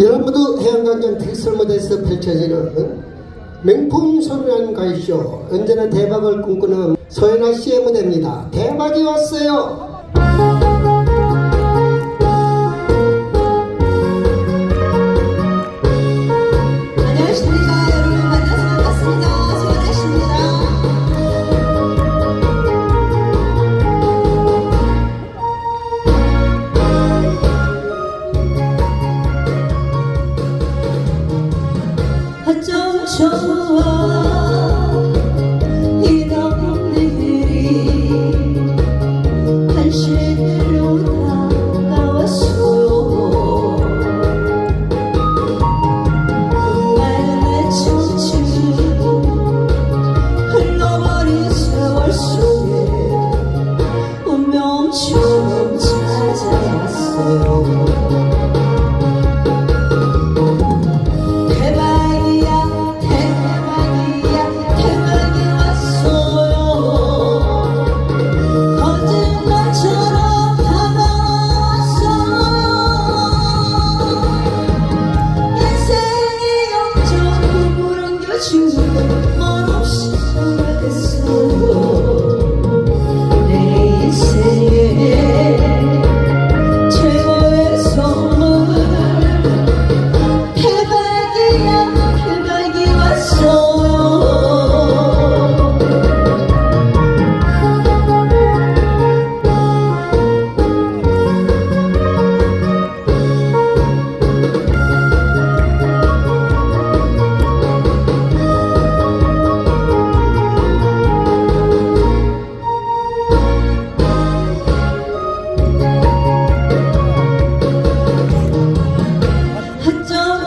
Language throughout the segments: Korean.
여러분도 해양광장 특설 무대에서 펼쳐지는 명품 소리라는 가요쇼 언제나 대박을 꿈꾸는 소연아 씨의 무대입니다. 대박이 왔어요. 멈춰 이런 일이 한시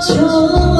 就